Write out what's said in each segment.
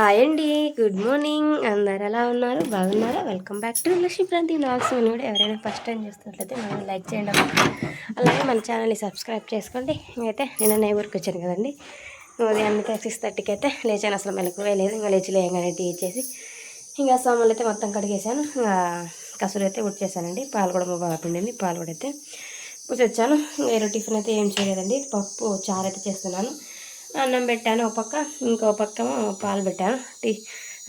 Hi అండి good morning. అందరు ఎలా ఉన్నారు? బాగున్నారా? Welcome back to Lakshmipranthi blogs అని కూడా ఎవరైనా ఫస్ట్ టైం చూస్తున్నట్లయితే మనం లైక్ చేయండి అలాగే మన ఛానల్ని సబ్స్క్రైబ్ చేసుకోండి. అయితే నేను నైబర్కి వచ్చాను కదండి. ఉదయాన్నే సిక్స్ థర్టీకి అయితే లేచాను. అసలు మెలకు లేదు. ఇంకా లేచి లేయగానే టీ ఇచ్చేసి ఇంకా సామాన్లు అయితే మొత్తం కడిగేసాను ఇంకా కసురు అయితే ఉడిచేసానండి పాలు కూడా బాగా పిండింది. పాలు కూడా అయితే కూర్చొచ్చాను వేరే టిఫిన్ అయితే ఏం చేయలేదండి. పప్పు చారు అయితే చేస్తున్నాను. అన్నం పెట్టాను ఒక పక్క ఇంకో పక్క పాలు పెట్టాను. టీ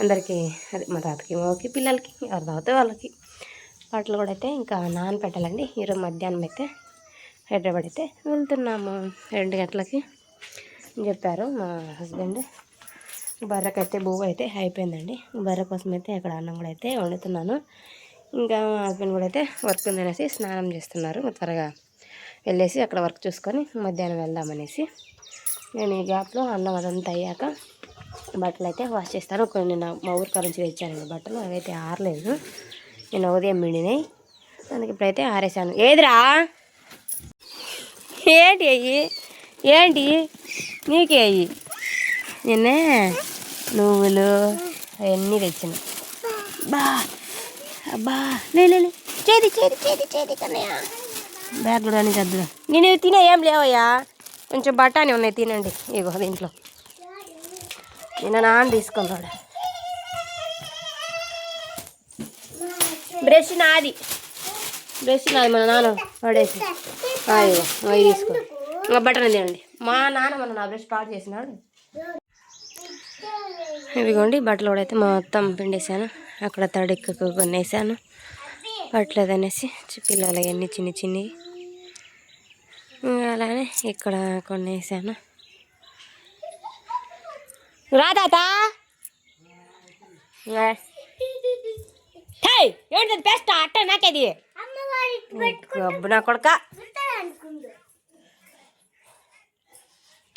అందరికీ అదే మా తాతకి మాకి పిల్లలకి ఎవరు తాగితే వాళ్ళకి. వాటిలో కూడా అయితే ఇంకా నాన్న పెట్టాలండి ఈరోజు మధ్యాహ్నం అయితే హైదరాబాద్ అయితే వెళ్తున్నాము. రెండు గంటలకి అని చెప్పారు మా హస్బెండ్. బర్రెకైతే బువ్వ అయితే అయిపోయిందండి. బర్రె కోసం అయితే అక్కడ అన్నం కూడా అయితే వండుతున్నాను. ఇంకా మా హస్బెండ్ కూడా అయితే వర్క్ ఉందనేసి స్నానం చేస్తున్నారు. త్వరగా వెళ్ళేసి అక్కడ వర్క్ చూసుకొని మధ్యాహ్నం వెళ్దామనేసి నేను ఈ గ్యాప్లో అన్నం అదంతా అయ్యాక బట్టలు అయితే వాష్ చేస్తాను. కొన్ని నా మా ఊరి కాడ నుంచి తెచ్చానండి బట్టలు. అవైతే ఆరలేదు. నేను ఉదయం మిండినాయి దానికి ఇప్పుడైతే ఆరేసాను. ఏదిరా? ఏంటి అయ్యి ఏంటి? నీకే అయ్యి నిన్నే నువ్వులు అవన్నీ తెచ్చిన. బా! అబ్బా! లేదు లే, చేది చేది చేది చేది కన్నయ్య. బ్యాగ్ కూడా అని చద్దుగా నేను తినే ఏం లేవయ్యా? కొంచెం బఠానీ ఉన్నాయి తినండి. ఇగో దీంట్లో. నిన్న నాన్న తీసుకున్నాడు బ్రష్ నాది. బ్రష్ నాది మన నాన్న పడేసి. ఇగో అవి తీసుకో. ఇంకా తినండి. మా నాన్న మన నా బ్రష్ స్టార్ట్ చేసినాడు. ఇదిగోండి బట్టలు కూడా అయితే మొత్తం పిండేసాను అక్కడ తడిక్కకు కొన్ని వేసాను పట్లేదనేసి పిల్లలు అవన్నీ చిన్ని చిన్నవి అలానే ఇక్కడ కొన్ని వేసాను. రా తాత. ఏంటది బెస్ట్ అట్ట నాకేది? గబ్బు నా కొడక.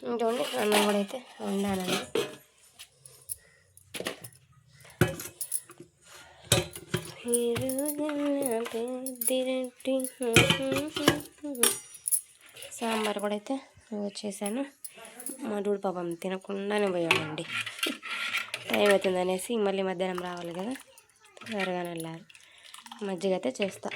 ఇంకోండి అన్నం కూడా అయితే వండానండి. సాంబార్ కూడా అయితే వచ్చేసాను. మా డూడు పాపం తినకుండానే పోయామండి టైం అవుతుంది అనేసి మళ్ళీ మధ్యాహ్నం రావాలి కదా. త్వరగానే వెళ్ళాలి మజ్జిగ అయితే చేస్తా.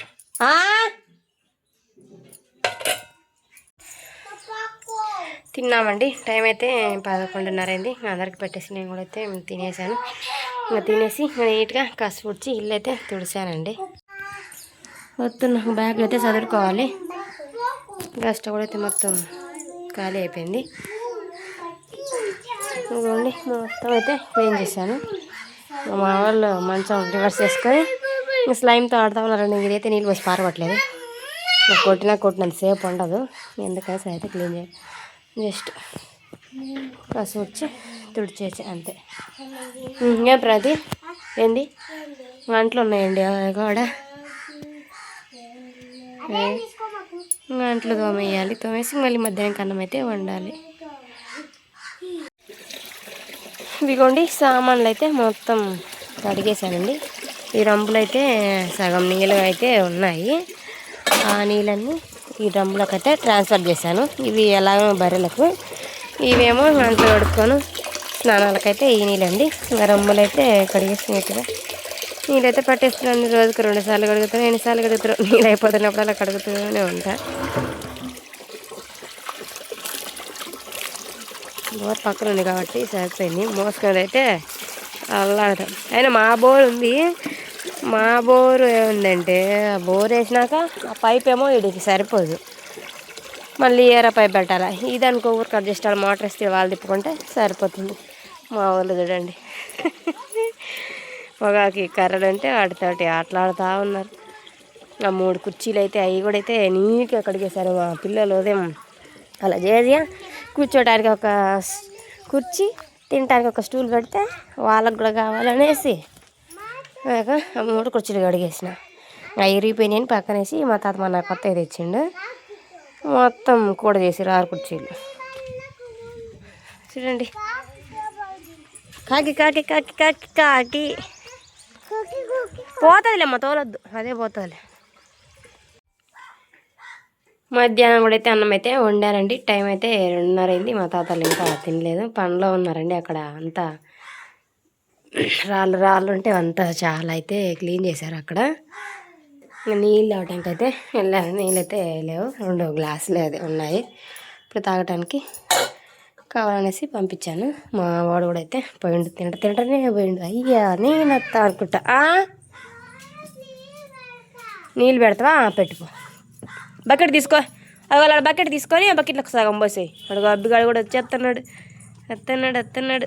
తిన్నామండి. టైం అయితే పదకొండున్నర అయింది అందరికి పెట్టేసి నేను కూడా అయితే తినేసాను. ఇంకా తినేసి నీట్గా కసి పుడిచి ఇల్లు అయితే తుడిసానండి వస్తున్న బ్యాగ్ అయితే చదువుకోవాలి గ్యాస్ కూడా అయితే మొత్తం ఖాళీ అయిపోయింది. ఇదిగోండి మొత్తం అయితే క్లీన్ చేశాను. మా వాళ్ళు మంచం రివర్స్ చేసుకొని ఇంకా స్లైమ్తో ఆడుతూ ఉన్నారండి. ఇదైతే నీళ్ళు పోసి పారబట్టలేదు. నాకు కొట్టినా కొట్టినంత సేపు ఉండదు. ఎందుకని అయితే క్లీన్ చేయాలి. జస్ట్ కసు వచ్చి తుడిచేసి అంతే. ఇంకా ప్రతి ఏంది? వంటలు ఉన్నాయండి. అవి కూడా గంటలు తోమేయాలి. తోమేసి మళ్ళీ మధ్యాహ్నం అన్నం అయితే వండాలి. ఇదిగోండి సామాన్లు అయితే మొత్తం కడిగేశానండి. ఈ రంబులు అయితే సగం నీళ్ళు అయితే ఉన్నాయి. ఆ నీళ్ళన్నీ ఈ రంపులకు అయితే ట్రాన్స్ఫర్ చేశాను. ఇవి ఎలాగో బర్రెలకు. ఇవేమో గంటలు కడుక్కొని స్నానాలకైతే ఈ నీళ్ళండి. ఇంకా రంబులు అయితే కడిగేసినట్టుగా నీళ్ళైతే పట్టేస్తున్నాను. రోజుకి రెండు సార్లు కడుగుతాను. ఎన్నిసార్లు కడుగుతారు? నీళ్ళు అయిపోతున్నప్పుడు అలా కడుగుతూనే ఉంటా. బోర్ పక్కన ఉంది కాబట్టి సరిపోయింది. మోసుకొని అయితే అల్లాడతాం. అయినా మా బోర్ ఉంది. మా బోరు ఏముందంటే ఆ బోర్ వేసినాక ఆ పైప్ ఏమో వీడికి సరిపోదు. మళ్ళీ ఏరా పైప్ పెట్టాలా? ఇది అనుకో ఊరికి అడ్జస్ట్ అవ్వాలి. మోటార్ వేస్తే వాళ్ళు తిప్పుకుంటే సరిపోతుంది. మా వాళ్ళు చూడండి. పొగాకి కర్రలు అంటే వాటితోటి ఆటలాడుతూ ఉన్నారు. ఆ మూడు కుర్చీలు అయితే అవి కూడా అయితే నీట్గా కడిగేశారు మా పిల్లలు. ఉదయం అలా చేసి కూర్చోడానికి ఒక కుర్చీ తినడానికి ఒక స్టూల్ పెడితే వాళ్ళకు కూడా కావాలనేసి ఆ మూడు కుర్చీలు కడిగేసిన. అవి ఇరిగిపోయినాయని పక్కనేసి మా తాత మన కొత్తవి తెచ్చిండు. మొత్తం కూడా చేసారు ఆరు కుర్చీలు. చూడండి. కాకి కాకి కాకి కాకి కాకి. పోతుందిలేమ్మ తోలొద్దు. అదే పోతుందిలే. మధ్యాహ్నం కూడా అయితే అన్నం అయితే వండారండి. టైం అయితే రెండున్నర అయింది. మా తాతలు ఇంకా తినలేదు. పనిలో ఉన్నారండి. అక్కడ అంతా రాళ్ళు రాళ్ళు ఉంటే అంతా చాలా అయితే క్లీన్ చేశారు అక్కడ. నీళ్ళు అవటానికి అయితే వెళ్ళాను నీళ్ళు అయితే లేవు. రెండు గ్లాసులు అయితే ఉన్నాయి. ఇప్పుడు తాగటానికి కావాలనేసి పంపించాను. మా వాడు కూడా అయితే పోయిండు. తింట తింటనే పోయిండు. అయ్యా నేను వస్తా అనుకుంటా. నీళ్ళు పెడతావా? పెట్టుకో. బకెట్ తీసుకో. అలా బకెట్ తీసుకొని ఆ బకెట్లోకి సగం పోసాయి. అడుగు అబ్బిగాడు కూడా వచ్చేస్తున్నాడు వస్తున్నాడు వస్తున్నాడు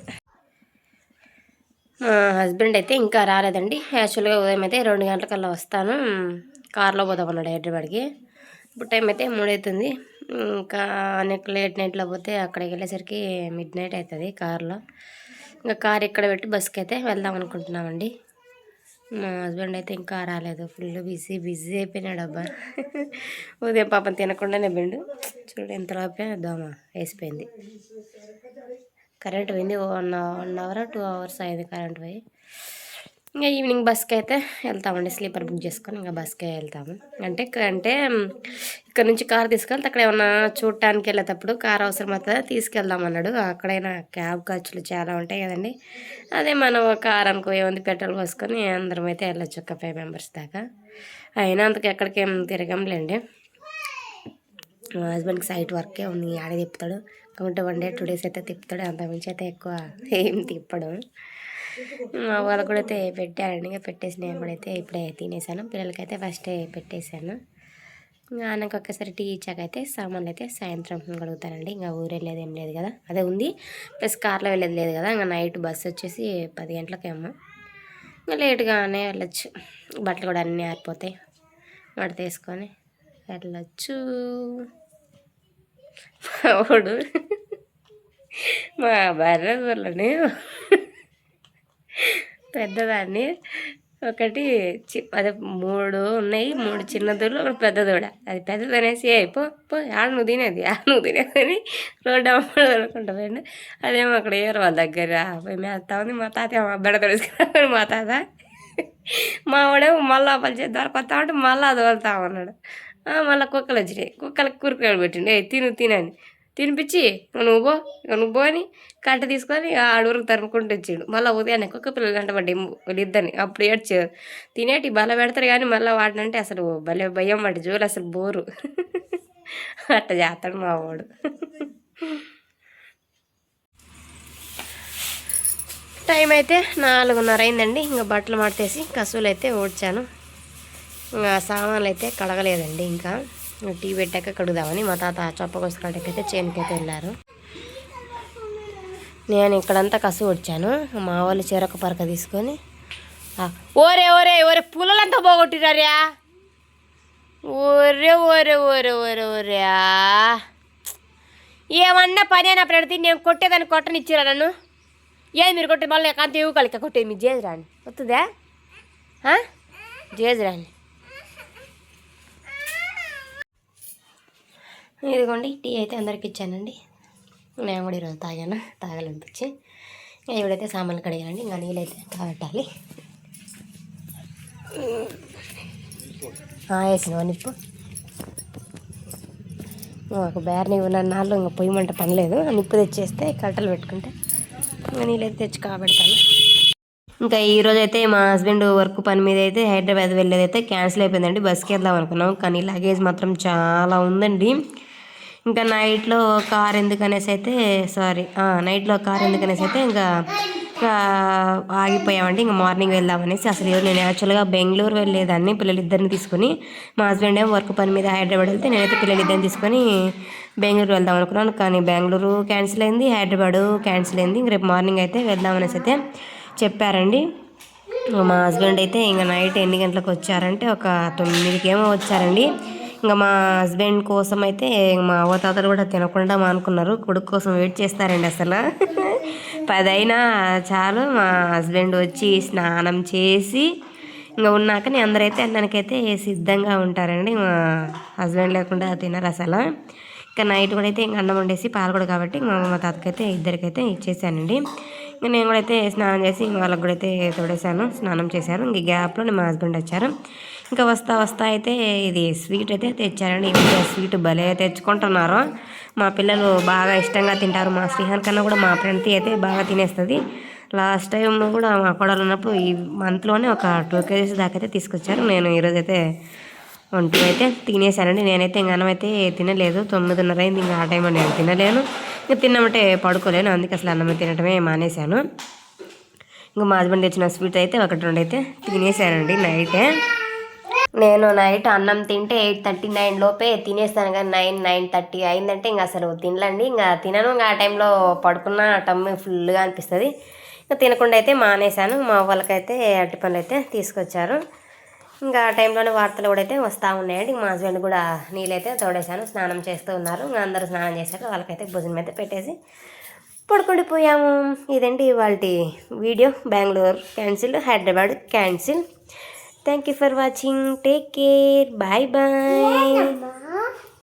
మా హస్బెండ్ అయితే ఇంకా రాలేదండి. యాక్చువల్గా ఉదయం అయితే రెండు గంటలకల్లా వస్తాను. కార్లో పోదామన్నాడు హైదరాబాద్కి. ఇప్పుడు టైం అయితే మూడవుతుంది ఇంకా నెక్ లేట్ నైట్లో పోతే అక్కడికి వెళ్ళేసరికి మిడ్ నైట్ అవుతుంది కార్లో. ఇంకా కార్ ఇక్కడ పెట్టి బస్కి అయితే వెళ్దాం అనుకుంటున్నామండి. మా హస్బెండ్ అయితే ఇంకా రాలేదు. ఫుల్ బిజీ బిజీ అయిపోయినాడు అబ్బా. ఉదయం పాపం తినకుండానే బిండు చూడు ఎంత లోపే దోమ వేసిపోయింది. కరెంట్ పోయింది. One one hour two hours అయింది కరెంట్ పోయి. ఇంకా ఈవినింగ్ బస్కి అయితే వెళ్తామండి. స్లీపర్ బుక్ చేసుకొని ఇంకా బస్కే వెళ్తాము. అంటే అంటే ఇక్కడ నుంచి కార్ తీసుకెళ్తే అక్కడ ఏమన్నా చూడటానికి వెళ్ళేటప్పుడు కార్ అవసరం అవుతుందా తీసుకెళ్దాం అన్నాడు. అక్కడైనా క్యాబ్ ఖర్చులు చాలా ఉంటాయి కదండి. అదే మనం కార్ అనుకో ఏముంది పెట్రోల్ పోసుకొని అందరం అయితే వెళ్ళొచ్చు ఒక ఫైవ్ మెంబర్స్ దాకా. అయినా అంతకు ఎక్కడికేం తిరగంలేండి. మా హస్బెండ్కి సైట్ వర్కే ఉంది ఆడే చెప్తాడు కాబట్టి వన్ డే టూ డేస్ అయితే తిప్పుతాడు. అంత మించి అయితే ఎక్కువ ఏం తిప్పడం. మా కూడా అయితే పెట్టారండి ఇంకా పెట్టేసి నేను కూడా అయితే ఇప్పుడే తినేసాను. పిల్లలకైతే ఫస్టే పెట్టేశాను ఇంకా ఆయనకు ఒక్కసారి టీ ఇచ్చాకైతే సామాన్లు అయితే సాయంత్రం కడుగుతానండి ఇంకా ఊరు వెళ్ళేది ఏం లేదు కదా. అదే ఉంది. ప్లస్ కార్లో వెళ్ళేది లేదు కదా. ఇంకా నైట్ బస్సు వచ్చేసి పది గంటలకేమో. ఇంకా లేట్గానే వెళ్ళొచ్చు. బట్టలు కూడా అన్నీ ఆరిపోతాయి. మడత వేసుకొని వెళ్ళొచ్చు. మావాడు మా భార్య పిల్లని పెద్దదాన్ని. ఒకటి చి అదే మూడు ఉన్నాయి మూడు చిన్న దూడలు ఒకటి పెద్ద దూడ. అది పెద్దది అనేసి పో పో ఆడ నువ్వు తినేది ఆడ నువ్వు తినేది అని రోడ్డు అమ్మడు అనుకుంటా పోయిండు. అదేమో అక్కడ ఏరు వాళ్ళ దగ్గర. పోయి మేస్తా ఉంది మా తాత మా బెడ తెలుసుకున్నాడు మా తాత. మా వాడేమో మళ్ళా పని చేద్దాం కొత్త ఉంటే మళ్ళా అది వెళ్తా ఉన్నాడు. మళ్ళీ కుక్కలు వచ్చినాయి. కుక్కలకు కూరకాయలు పెట్టిండు. ఏ తిను తినని. తినిపించి నువ్వు పో ఇక నువ్వు పో అని కట్ట తీసుకొని ఆడూరికి తరుముకుంటూ వచ్చిండు. మళ్ళీ ఉదయాన్నే కుక్క పిల్లలు అంటే పడ్డాయి వీళ్ళిద్దరిని అప్పుడు ఏడ్చారు. తినేటి బల పెడతారు కానీ మళ్ళీ వాడినంటే అసలు భలే భయం పట్టి జోలు అసలు బోరు. అట్ట చేస్తాడు మా వాడు. టైం అయితే నాలుగున్నర అయిందండి. ఇంకా బట్టలు మాడితేసి కసువులు అయితే ఓడ్చాను. సామాన్లు అయితే కడగలేదండి ఇంకా. టీ పెట్టాక కడుగుదామని మా తాత చొప్పకొసుకోవడానికైతే చేనుకైతే వెళ్ళారు. నేను ఇక్కడంతా కసు వచ్చాను మా వాళ్ళు చెరొక పరక తీసుకొని ఓరే ఓరే ఓరే పుల్లలంతా పోగొట్టిరారా ఓరే ఓరే ఓరే ఓరే ఓరే ఏమన్నా పని అయినా పెడితే నేను కొట్టేదాన్ని కొట్టనిచ్చిరా నన్ను. ఏది మీరు కొట్టే? మళ్ళీ కాంతి ఇవ్వగలిక కొట్టేది మీ జేజ్ రాని వస్తుందా రాని ఇదిగోండి టీ అయితే అందరికి ఇచ్చానండి. నేను కూడా ఈరోజు తాగాను తాగాలనిపించి. ఇంకా ఇవిడైతే సామాన్లు కడిగానండి ఇంకా నీళ్ళైతే కాబట్టాలి వేసినా నిప్పు? మాకు బేరని ఉన్న నాళ్ళు ఇంకా పొయ్యి మంట పని లేదు ఆ నిప్పు తెచ్చేస్తే కట్టలు పెట్టుకుంటే ఇంకా నీళ్ళైతే తెచ్చి కాబెడతాను. ఇంకా ఈ అయితే మా హస్బెండ్ వర్క్ పని మీద అయితే హైదరాబాద్ వెళ్ళేది అయితే క్యాన్సిల్ అయిపోయిందండి. బస్కి వెళ్దాం అనుకున్నాం. కానీ లగేజ్ మాత్రం చాలా ఉందండి. ఇంకా నైట్లో కార్ ఎందుకనేసి అయితే సారీ నైట్లో కార్ ఎందుకనేసి అయితే ఇంకా ఆగిపోయామండి. ఇంకా మార్నింగ్ వెళ్దామనేసి అసలు నేను యాక్చువల్గా బెంగళూరు వెళ్ళేదాన్ని పిల్లలిద్దరిని తీసుకొని. మా హస్బెండ్ ఏమో వర్క్ పని మీద హైదరాబాద్ వెళ్తే నేనైతే పిల్లలిద్దరిని తీసుకొని బెంగళూరు వెళ్దాం అనుకున్నాను. కానీ బెంగళూరు క్యాన్సిల్ అయింది హైదరాబాదు క్యాన్సిల్ అయింది. ఇంక రేపు మార్నింగ్ అయితే వెళ్దామనేసి అయితే చెప్పారండి. మా హస్బెండ్ అయితే ఇంకా నైట్ ఎన్ని గంటలకు వచ్చారంటే ఒక తొమ్మిదికేమో వచ్చారండి. ఇంకా మా హస్బెండ్ కోసం అయితే మా అవ్వ తాతలు కూడా తినకుండా మానుకున్నారు. కొడుకు కోసం వెయిట్ చేస్తారండి అసలు. పదైనా చాలు మా హస్బెండ్ వచ్చి స్నానం చేసి ఇంకా ఉన్నాకనే అందరైతే అన్నానికైతే సిద్ధంగా ఉంటారండి. మా హస్బెండ్ లేకుండా తినరు అసలు. ఇంకా నైట్ కూడా అయితే ఇంకా అన్నం వండేసి పాలు కూడా కాబట్టి మా మా తాతకైతే ఇద్దరికైతే ఇచ్చేసానండి. నేను కూడా అయితే స్నానం చేసి ఇంక వాళ్ళకి కూడా అయితే తోడేశాను. స్నానం చేశాను ఇంక గ్యాప్లో మా హస్బెండ్ వచ్చారు. ఇంకా వస్తా వస్తా అయితే ఇది స్వీట్ అయితే తెచ్చారండి. ఈ స్వీట్ భలే తెచ్చుకుంటున్నారు. మా పిల్లలు బాగా ఇష్టంగా తింటారు. మా శ్రీహాన్ కన్నా కూడా మా ఫ్రెండ్ అయితే బాగా తినేస్తుంది. లాస్ట్ టైం కూడా మా కొడలు ఉన్నప్పుడు ఈ మంత్లోనే ఒక టూ కేజీస్ దాకా అయితే తీసుకొచ్చారు. నేను ఈరోజు అయితే వన్ అయితే తినేసానండి నేనైతే ఇంకా అన్నం అయితే తినలేదు. తొమ్మిదిన్నర అయింది. ఇంకా ఆ టైం నేను తినలేను. ఇంకా తిన్నామంటే పడుకోలేను అందుకే అసలు అన్నం తినటమే మానేశాను. ఇంకా మా హస్బెండ్ తెచ్చిన స్వీట్ అయితే ఒకటి రెండు అయితే తినేసానండి నైటే నేను నైట్ అన్నం తింటే ఎయిట్ థర్టీ నైన్ లోపే తినేస్తాను కానీ నైన్ నైన్ థర్టీ అయిందంటే ఇంకా అసలు తినలండి. ఇంకా తినను ఇంకా ఆ టైంలో పడుకున్న టమ్మి ఫుల్గా అనిపిస్తుంది. ఇంకా తినకుండా అయితే మానేశాను మా వాళ్ళకైతే అట్టి పనులు అయితే తీసుకొచ్చారు. ఇంకా ఆ టైంలోనే వార్తలు కూడా అయితే వస్తూ ఉన్నాయండి. మా హస్బెండ్ కూడా నీళ్ళైతే తోడేశాను స్నానం చేస్తూ ఉన్నారు. ఇంకా అందరూ స్నానం చేశారు వాళ్ళకైతే భుజం అయితే పెట్టేసి పడుకుండిపోయాము ఇదేంటి వాళ్ళ video. Bengaluru cancel Hyderabad cancel. Thank you for watching take care bye bye